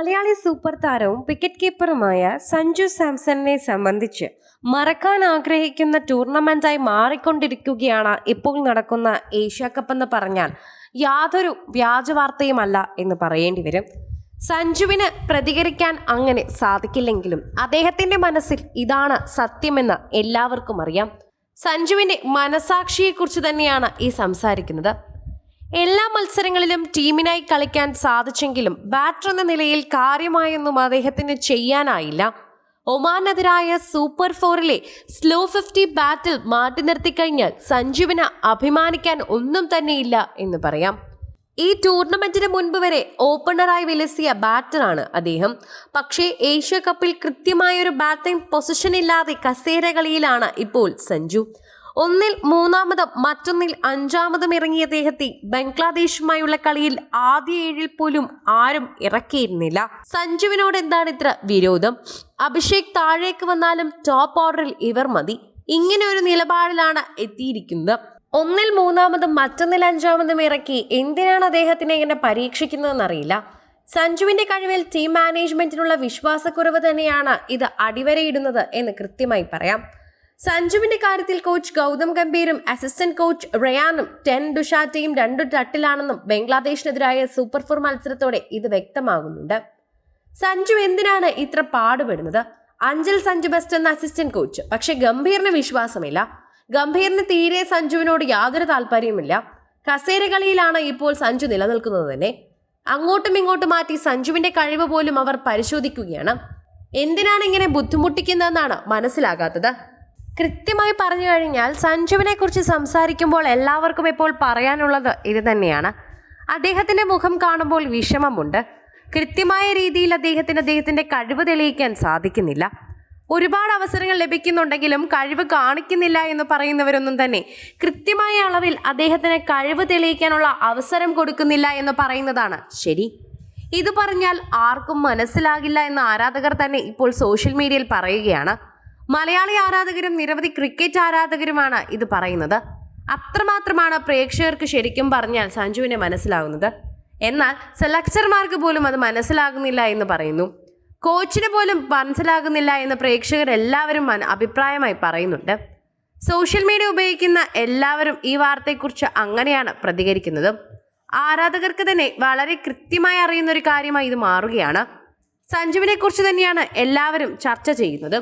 Malayali super താരവും wicket കീപ്പറുമായ സഞ്ജു സാംസണിനെ സംബന്ധിച്ച് മറക്കാൻ ആഗ്രഹിക്കുന്ന ടൂർണമെന്റായി മാറിക്കൊണ്ടിരിക്കുകയാണ് ഇപ്പോൾ നടക്കുന്ന ഏഷ്യ കപ്പ് എന്ന് പറഞ്ഞാൽ യാതൊരു വ്യാജ വാർത്തയുമല്ല എന്ന് പറയേണ്ടി വരും. സഞ്ജുവിന് പ്രതികരിക്കാൻ അങ്ങനെ സാധിക്കില്ലെങ്കിലും അദ്ദേഹത്തിന്റെ മനസ്സിൽ ഇതാണ് സത്യമെന്ന് എല്ലാവർക്കും അറിയാം. സഞ്ജുവിന്റെ മനസാക്ഷിയെക്കുറിച്ച് തന്നെയാണ് ഈ സംസാരിക്കുന്നത്. എല്ലാ മത്സരങ്ങളിലും ടീമിനായി കളിക്കാൻ സാധിച്ചെങ്കിലും ബാറ്റർ എന്ന നിലയിൽ കാര്യമായൊന്നും അദ്ദേഹത്തിന് ചെയ്യാനായില്ല. ഒമാനെതിരായ സൂപ്പർ ഫോറിലെ സ്ലോ ഫിഫ്റ്റി ബാറ്റിൽ മാറ്റി നിർത്തി കഴിഞ്ഞാൽ സഞ്ജുവിന് അഭിമാനിക്കാൻ ഒന്നും തന്നെയില്ല എന്ന് പറയാം. ഈ ടൂർണമെന്റിന് മുൻപ് വരെ ഓപ്പണറായി വിലസിയ ബാറ്ററാണ് അദ്ദേഹം. പക്ഷേ ഏഷ്യ കപ്പിൽ കൃത്യമായൊരു ബാറ്റിംഗ് പൊസിഷൻ ഇല്ലാതെ കസേര കളിയിലാണ് ഇപ്പോൾ സഞ്ജു. ഒന്നിൽ മൂന്നാമതും മറ്റൊന്നിൽ അഞ്ചാമതും ഇറങ്ങിയ അദ്ദേഹത്തെ ബംഗ്ലാദേശുമായുള്ള കളിയിൽ ആദ്യ ഏഴിൽ പോലും ആരും ഇറക്കിയിരുന്നില്ല. സഞ്ജുവിനോട് എന്താണ് ഇത്ര വിരോധം? അഭിഷേക് താഴേക്ക് വന്നാലും ടോപ്പ് ഓർഡറിൽ ഇവർ മതി. ഇങ്ങനെ ഒരു നിലപാടിലാണ് എത്തിയിരിക്കുന്നത്. ഒന്നിൽ മൂന്നാമതും മറ്റൊന്നിൽ അഞ്ചാമതും ഇറക്കി എന്തിനാണ് അദ്ദേഹത്തിനെ ഇങ്ങനെ പരീക്ഷിക്കുന്നതെന്നറിയില്ല. സഞ്ജുവിന്റെ കഴിവിൽ ടീം മാനേജ്മെന്റിനുള്ള വിശ്വാസക്കുറവ് തന്നെയാണ് ഇത് അടിവരയിടുന്നത് എന്ന് കൃത്യമായി പറയാം. സഞ്ജുവിന്റെ കാര്യത്തിൽ കോച്ച് ഗൗതം ഗംഭീറും അസിസ്റ്റന്റ് കോച്ച് റയാനും ടെൻ ഡുഷാറ്റയും രണ്ടു തട്ടിലാണെന്നും ബംഗ്ലാദേശിനെതിരായ സൂപ്പർ ഫോർ മത്സരത്തോടെ ഇത് വ്യക്തമാകുന്നുണ്ട്. സഞ്ജു എന്തിനാണ് ഇത്ര പാടുപെടുന്നത്? അഞ്ചൽ സഞ്ജു ബെസ്റ്റ് എന്ന അസിസ്റ്റന്റ് കോച്ച് പക്ഷെ ഗംഭീറിന് വിശ്വാസമില്ല. ഗംഭീറിന് തീരെ സഞ്ജുവിനോട് യാതൊരു താല്പര്യവുമില്ല. കസേര കളിയിലാണ് ഇപ്പോൾ സഞ്ജു നിലനിൽക്കുന്നത് തന്നെ. അങ്ങോട്ടും ഇങ്ങോട്ടും മാറ്റി സഞ്ജുവിന്റെ കഴിവ് പോലും അവർ പരിശോധിക്കുകയാണ്. എന്തിനാണ് ഇങ്ങനെ ബുദ്ധിമുട്ടിക്കുന്നതെന്നാണ് മനസ്സിലാകാത്തത്. കൃത്യമായി പറഞ്ഞു കഴിഞ്ഞാൽ സഞ്ജുവിനെ കുറിച്ച് സംസാരിക്കുമ്പോൾ എല്ലാവർക്കും ഇപ്പോൾ പറയാനുള്ളത് ഇത് തന്നെയാണ്. അദ്ദേഹത്തിന്റെ മുഖം കാണുമ്പോൾ വിഷമമുണ്ട്. കൃത്യമായ രീതിയിൽ അദ്ദേഹത്തിന് അദ്ദേഹത്തിന്റെ കഴിവ് തെളിയിക്കാൻ സാധിക്കുന്നില്ല. ഒരുപാട് അവസരങ്ങൾ ലഭിക്കുന്നുണ്ടെങ്കിലും കഴിവ് കാണിക്കുന്നില്ല എന്ന് പറയുന്നവരൊന്നും തന്നെ കൃത്യമായ അളവിൽ അദ്ദേഹത്തിന് കഴിവ് തെളിയിക്കാനുള്ള അവസരം കൊടുക്കുന്നില്ല എന്ന് പറയുന്നതാണ് ശരി. ഇത് പറഞ്ഞാൽ ആർക്കും മനസ്സിലാകില്ല എന്ന് ആരാധകർ തന്നെ ഇപ്പോൾ സോഷ്യൽ മീഡിയയിൽ പറയുകയാണ്. മലയാളി ആരാധകരും നിരവധി ക്രിക്കറ്റ് ആരാധകരുമാണ് ഇത് പറയുന്നത്. അത്രമാത്രമാണ് പ്രേക്ഷകർക്ക് ശരിക്കും പറഞ്ഞാൽ സഞ്ജുവിനെ മനസ്സിലാകുന്നത് എന്നാൽ സെലക്ടർമാർക്ക് പോലും അത് മനസ്സിലാകുന്നില്ല എന്ന് പറയുന്നു. കോച്ചിന് പോലും മനസ്സിലാകുന്നില്ല എന്ന് പ്രേക്ഷകർ എല്ലാവരും അഭിപ്രായമായി പറയുന്നുണ്ട്. സോഷ്യൽ മീഡിയ ഉപയോഗിക്കുന്ന എല്ലാവരും ഈ വാർത്തയെക്കുറിച്ച് അങ്ങനെയാണ് പ്രതികരിക്കുന്നത്. ആരാധകർക്ക് തന്നെ വളരെ കൃത്യമായി അറിയുന്ന ഒരു കാര്യമായി ഇത് മാറുകയാണ്. സഞ്ജുവിനെക്കുറിച്ച് തന്നെയാണ് എല്ലാവരും ചർച്ച ചെയ്യുന്നത്.